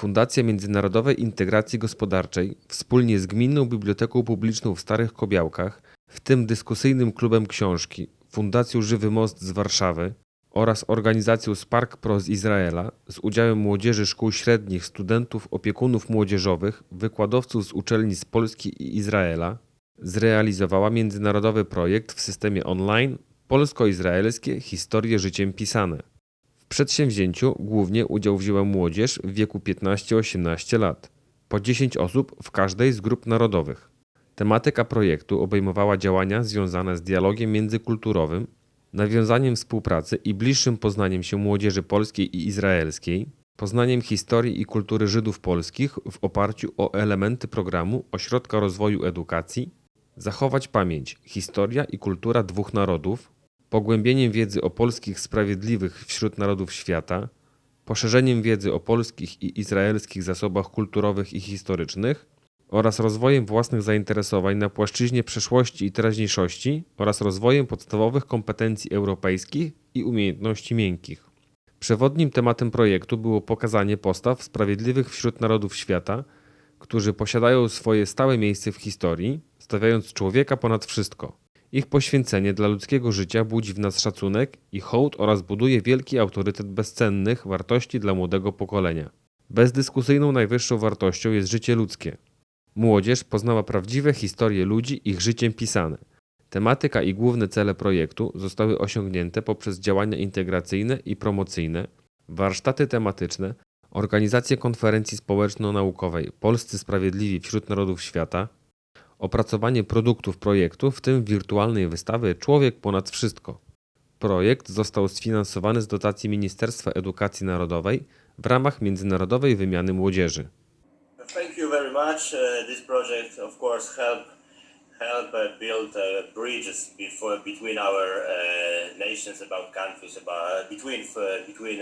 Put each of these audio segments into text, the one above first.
Fundacja Międzynarodowej Integracji Gospodarczej wspólnie z Gminną Biblioteką Publiczną w Starych Kobiałkach, w tym dyskusyjnym klubem książki, Fundacją Żywy Most z Warszawy oraz organizacją Spark Pro z Izraela z udziałem młodzieży szkół średnich, studentów, opiekunów młodzieżowych, wykładowców z uczelni z Polski i Izraela zrealizowała międzynarodowy projekt w systemie online Polsko-Izraelskie Historie Życiem Pisane. Przedsięwzięciu głównie udział wzięła młodzież w wieku 15-18 lat, po 10 osób w każdej z grup narodowych. Tematyka projektu obejmowała działania związane z dialogiem międzykulturowym, nawiązaniem współpracy i bliższym poznaniem się młodzieży polskiej i izraelskiej, poznaniem historii i kultury Żydów polskich w oparciu o elementy programu Ośrodka Rozwoju Edukacji, zachować pamięć, historia i kultura dwóch narodów, pogłębieniem wiedzy o polskich sprawiedliwych wśród narodów świata, poszerzeniem wiedzy o polskich i izraelskich zasobach kulturowych i historycznych oraz rozwojem własnych zainteresowań na płaszczyźnie przeszłości i teraźniejszości oraz rozwojem podstawowych kompetencji europejskich i umiejętności miękkich. Przewodnim tematem projektu było pokazanie postaw sprawiedliwych wśród narodów świata, którzy posiadają swoje stałe miejsce w historii, stawiając człowieka ponad wszystko. Ich poświęcenie dla ludzkiego życia budzi w nas szacunek i hołd oraz buduje wielki autorytet bezcennych wartości dla młodego pokolenia. Bezdyskusyjną najwyższą wartością jest życie ludzkie. Młodzież poznała prawdziwe historie ludzi ich życiem pisane. Tematyka i główne cele projektu zostały osiągnięte poprzez działania integracyjne i promocyjne, warsztaty tematyczne, organizację konferencji społeczno-naukowej Polscy Sprawiedliwi wśród Narodów Świata, opracowanie produktów projektu, w tym wirtualnej wystawy Człowiek ponad wszystko. Projekt został sfinansowany z dotacji Ministerstwa Edukacji Narodowej w ramach międzynarodowej wymiany młodzieży. Thank you very much. Uh, this project, of course, help help uh, build uh, bridges before, between our nations, about countries, about between between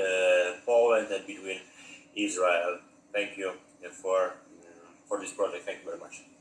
Poland and between Israel. Thank you for for this project. Thank you very much.